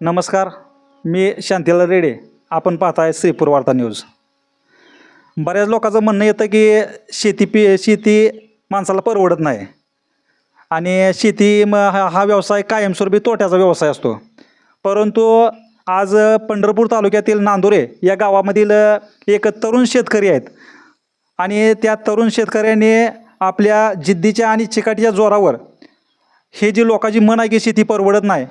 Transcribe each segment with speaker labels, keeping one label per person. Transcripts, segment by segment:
Speaker 1: नमस्कार मी शांतीला रेडे. आपण पाहताय श्रीपूर वार्ता न्यूज. बऱ्याच लोकांचं म्हणणं येतं की शेती पी शेती माणसाला परवडत नाही. आणि शेती म हा हा व्यवसाय कायमस्वरूपी तोट्याचा व्यवसाय असतो. परंतु आज पंढरपूर तालुक्यातील नांदुरे या गावामधील एक तरुण शेतकरी आहेत. आणि त्या तरुण शेतकऱ्याने आपल्या जिद्दीच्या आणि चिकाटीच्या जोरावर हे जी लोकांची मन आहे की शेती परवडत नाही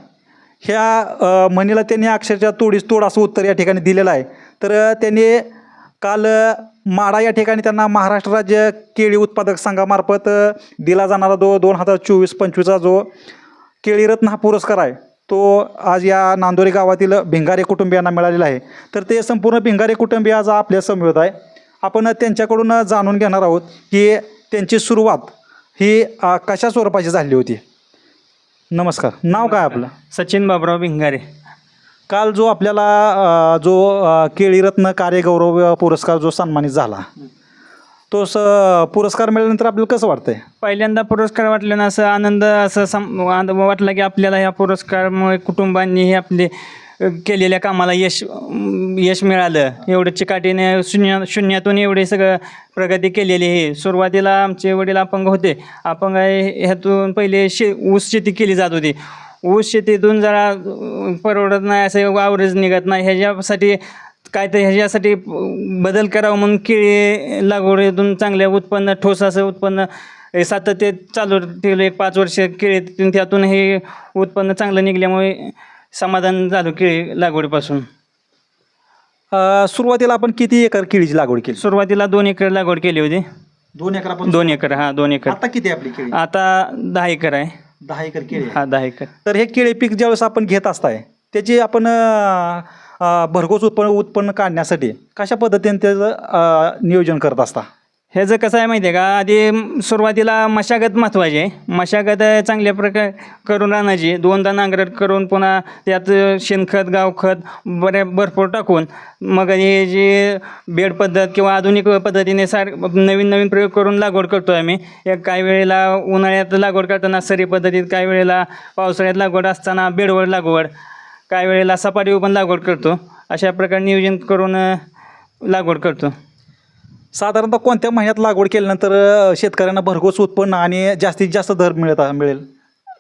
Speaker 1: ह्या म्हणीला त्यांनी अक्षरशः तोडीस तोड असं उत्तर या ठिकाणी दिलेलं आहे. तर त्यांनी काल माडा या ठिकाणी त्यांना महाराष्ट्र राज्य केळी उत्पादक संघामार्फत दिला जाणारा जो दोन हजार चोवीस पंचवीसचा जो केळीरत्न हा पुरस्कार आहे तो आज या नांदोरी गावातील भिंगारे कुटुंबियांना मिळालेला आहे. तर ते संपूर्ण भिंगारे कुटुंबीय आज आपल्या समवेत आहे. आपण त्यांच्याकडून जाणून घेणार आहोत की त्यांची सुरुवात ही कशा स्वरूपाची झाली होती? नमस्कार. नाव काय आपलं?
Speaker 2: सचिन बाबराव भिंगारे.
Speaker 1: काल जो आपल्याला अ, जो अ, केळीरत्न कार्यगौरव पुरस्कार जो सन्मानित झाला तो स पुरस्कार मिळाल्यानंतर आपल्याला कसं वाटतंय?
Speaker 2: पहिल्यांदा पुरस्कार वाटल्यानं असं आनंद असं सम वाटला की आपल्याला ह्या पुरस्कारामुळे कुटुंबांनी हे आपले केलेल्या कामाला यश यश मिळालं. एवढं चिकाटीने शून्य शून्यातून एवढे सगळं प्रगती केलेली आहे. सुरुवातीला आमचे वडील अपंग होते. अपंग ह्यातून पहिले शे ऊस शेती केली जात होती. ऊस शेतीतून जरा परवडत नाही असं वावरेज निघत नाही. ह्याच्यासाठी काय तर ह्याच्यासाठी बदल करावं म्हणून केळी लागवडीतून चांगल्या उत्पन्न ठोस असं उत्पन्न हे सातत्य चालू ठेवलं. एक पाच वर्ष केळी त्यातून हे उत्पन्न चांगलं निघल्यामुळे समाधान झालं केळी लागवडीपासून?
Speaker 1: अ, सुरुवातीला आपण किती एकर केळीची लागवड केली?
Speaker 2: सुरुवातीला दोन एकर लागवड केली होती.
Speaker 1: दोन एकर आपण
Speaker 2: दोन एकर हा दोन एकर.
Speaker 1: आता किती आहे आपली केळी?
Speaker 2: आता दहा एकर आहे.
Speaker 1: दहा एकर केळी आहे.
Speaker 2: हा दहा एकर.
Speaker 1: तर हे केळी पीक ज्यावेळेस आपण घेत असताय त्याची आपण अ, अ, भरघोस उत्पन्न उत्पन्न काढण्यासाठी कशा पद्धतीने त्याचं अ, नियोजन करत असता?
Speaker 2: ह्याचं कसं आहे माहिती आहे का? आधी सुरुवातीला मशागत महत्त्वाची आहे. मशागत चांगल्या प्रकारे करून आणायची. दोनदा नांगरट करून पुन्हा त्यात शेणखत गावखत बऱ्या भरपूर टाकून मग हे जे बेड पद्धत किंवा आधुनिक पद्धतीने सार नवीन नवीन प्रयोग करून लागवड करतो आम्ही. एक काही वेळेला उन्हाळ्यात लागवड करताना सरी पद्धतीत काही वेळेला पावसाळ्यात लागवड असताना बेडवर लागवड काही वेळेला सपाटीवर पण लागवड करतो. अशा प्रकारे नियोजन करून लागवड करतो.
Speaker 1: साधारणतः कोणत्या महिन्यात लागवड केल्यानंतर शेतकऱ्यांना भरघोस उत्पन्न आणि जास्तीत जास्त दर मिळत मिळेल?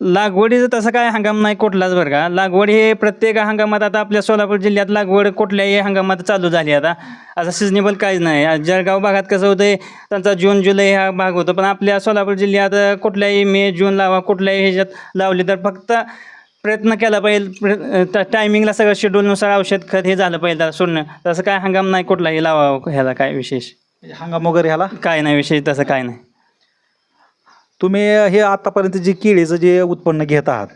Speaker 2: लागवडीचं तसं काय हंगाम नाही कुठलाच बरं का. लागवड हे प्रत्येक हंगामात आता आपल्या सोलापूर जिल्ह्यात लागवड कुठल्याही हंगामात चालू झाली आता. असं सिजनेबल काहीच नाही. जळगाव भागात कसं होतं त्यांचा जून जुलै हा भाग होतो पण आपल्या सोलापूर जिल्ह्यात कुठल्याही मे जून लावा कुठल्याही ह्याच्यात लावली तर फक्त प्रयत्न केला पाहिजे टायमिंगला सगळं शेड्यूलनुसार औषध खत हे झालं पाहिजे त्याला सोडणं. तसं काय हंगाम नाही कुठलाही लावावं ह्याला काय विशेष.
Speaker 1: हंगाम वगैरे ह्याला
Speaker 2: काय नाही विशेष तसं काय नाही.
Speaker 1: तुम्ही हे आतापर्यंत जे केळीचं जे उत्पन्न घेत आहात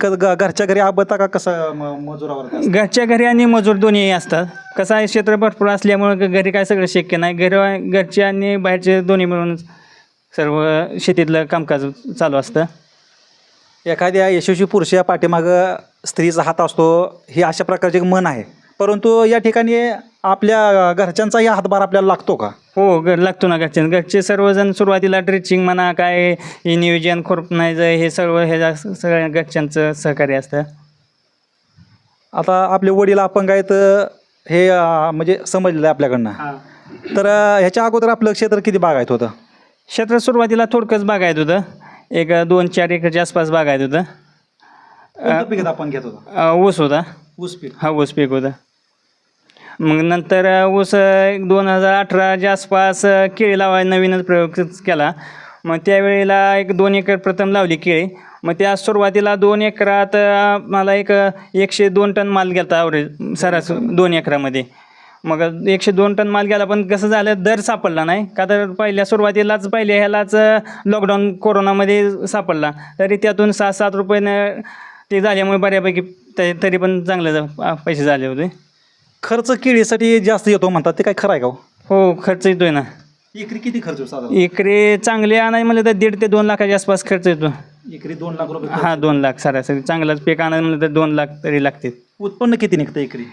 Speaker 1: क- ग- घरच्या घरी आबता का कसं म- मजुरावर का?
Speaker 2: घरच्या घरी आणि मजूर दोन्ही असतात. कसं आहे क्षेत्र भरपूर असल्यामुळे घरी काय सगळं शक्य नाही. घर घरचे आणि बाहेरचे दोन्ही मिळून सर्व शेतीतलं कामकाज चालू असतं.
Speaker 1: एखाद्या यशस्वी पुरुषा पाठीमागं स्त्रीचा हात असतो हे अशा प्रकारचे एक मन आहे. परंतु या ठिकाणी आपल्या घरच्यांचाही हातभार आपल्याला लागतो का?
Speaker 2: हो घर लागतो ना घरचे घरचे सर्वजण सुरुवातीला ड्रिचिंग म्हणा काय हे नियोजन खुरपणायचं हे सर्व हे सगळ्या घरच्यांचं सहकार्य असतं.
Speaker 1: आता आपले वडील अपंग आहेत हे अं, म्हणजे समजलेलं आहे आपल्याकडनं. तर अं, ह्याच्या अगोदर आपलं क्षेत्र किती बागायत होतं?
Speaker 2: क्षेत्र सुरुवातीला थोडकंच बागायत होतं. एक दोन चार एकरच्या आसपास बागायत होतं.
Speaker 1: आपण घेत होतो?
Speaker 2: अ, ऊस होता.
Speaker 1: ऊस पीक.
Speaker 2: हा ऊस पीक होतं. मग नंतर ऊस एक दोन हजार अठराच्या आसपास केळी लावायला नवीनच प्रयोग केला. मग त्यावेळेला एक दोन एकर प्रथम लावली केळी. मग त्या सुरुवातीला दोन एकरात मला एक एकशे दोन टन माल गेला ॲव्हरेज सरास दोन एकरामध्ये. मग एकशे दोन टन माल गेला पण कसं झालं दर सापडला नाही. का तर पहिल्या सुरुवातीलाच पहिल्या ह्यालाच लॉकडाऊन कोरोनामध्ये सापडला. तरी त्यातून सात सात रुपयानं ते झाल्यामुळे बऱ्यापैकी तरी पण चांगलं पैसे झाले होते.
Speaker 1: खर्च केळीसाठी जास्त येतो म्हणतात ते काय खरं आहे का हो?
Speaker 2: हो खर्च येतोय ना.
Speaker 1: एकरी किती खर्च होतो साधारण?
Speaker 2: चांगले आणायला म्हणलं तर दीड ते दोन लाखाच्या आसपास खर्च येतो.
Speaker 1: एकरी दोन लाख रुपये
Speaker 2: हा दोन लाख सरासरी चांगलाच पीक आणायला म्हणलं तर दोन लाख तरी लागतील.
Speaker 1: उत्पन्न किती निघतं एकरी?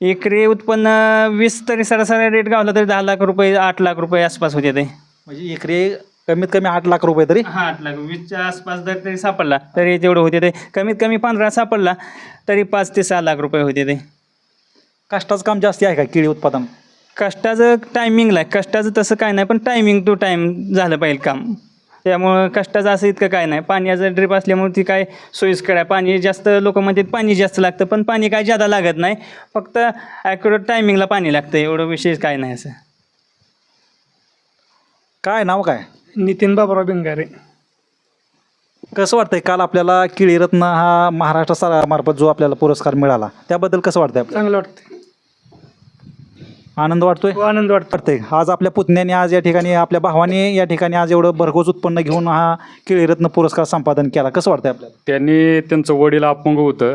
Speaker 2: एकरी उत्पन्न वीस तरी सरासरी रेट गावला तरी दहा लाख रुपये आठ लाख रुपये आसपास होते ते.
Speaker 1: म्हणजे एकरी कमीत कमी आठ लाख रुपये तरी?
Speaker 2: हा आठ लाख. वीसच्या आसपास जर तरी सापडला तरी तेवढं होते ते. कमीत कमी पंधरा सापडला तरी पाच ते सहा लाख रुपये होते ते.
Speaker 1: कष्टाचं काम जास्ती आहे का केळी उत्पादन?
Speaker 2: कष्टाचं टायमिंगला आहे. कष्टाचं तसं काय नाही पण टायमिंग टू टाईम झालं पाहिजे काम. त्यामुळं कष्टाचं असं इतकं काय नाही. पाण्याचं ड्रिप असल्यामुळे ती काय सोयीस्कर आहे. पाणी जास्त लोक म्हणतात पाणी जास्त लागतं पण पाणी काय जादा लागत नाही. फक्त ॲक्युरेट टायमिंगला पाणी लागतं एवढं विशेष काय नाही असं.
Speaker 1: काय नाव काय?
Speaker 3: नितीन बाबराव बेंगारे.
Speaker 1: कसं वाटतंय काल आपल्याला केळीरत्न हा महाराष्ट्र सरकारमार्फत जो आपल्याला पुरस्कार मिळाला त्याबद्दल कसं वाटतंय? आपल्याला
Speaker 3: चांगलं वाटतं
Speaker 1: आनंद वाटतोय?
Speaker 3: हो, आनंद वाटतो
Speaker 1: वाटतंय. आज आपल्या पुतण्याने आज या ठिकाणी आपल्या भावाने या ठिकाणी आज एवढं भरघोस उत्पन्न घेऊन हा केळीरत्न पुरस्कार संपादन केला. कसं वाटतंय आपल्याला?
Speaker 4: त्यांनी त्यांचं वडील अपंग होतं.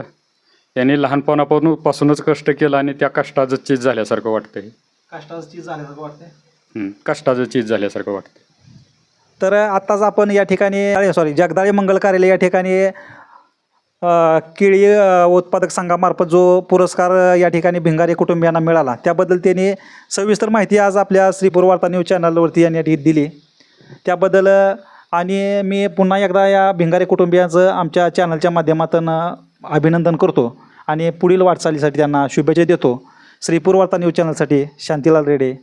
Speaker 4: त्यांनी लहानपणापासून पासूनच कष्ट केलं आणि त्या कष्टाचं चीज झाल्यासारखं वाटतंय.
Speaker 1: कष्टाचं चीज झाल्यासारखं वाटतंय?
Speaker 4: हं, कष्टाचं चीज झाल्यासारखं वाटतं
Speaker 1: तर आत्ताच आपण या ठिकाणी सॉरी जगदाळे मंगल कार्यालय या ठिकाणी केळी उत्पादक संघामार्फत जो पुरस्कार या ठिकाणी भिंगारे कुटुंबियांना मिळाला त्याबद्दल त्यांनी सविस्तर माहिती आज आपल्या श्रीपूर वार्ता न्यूज चॅनलवरती यांनी दिली. त्याबद्दल आणि मी पुन्हा एकदा या भिंगारे कुटुंबियांचं आमच्या चॅनलच्या माध्यमातून अभिनंदन करतो आणि पुढील वाटचालीसाठी त्यांना शुभेच्छा देतो. श्रीपूर वार्ता न्यूज चॅनलसाठी शांतीलाल रेडे.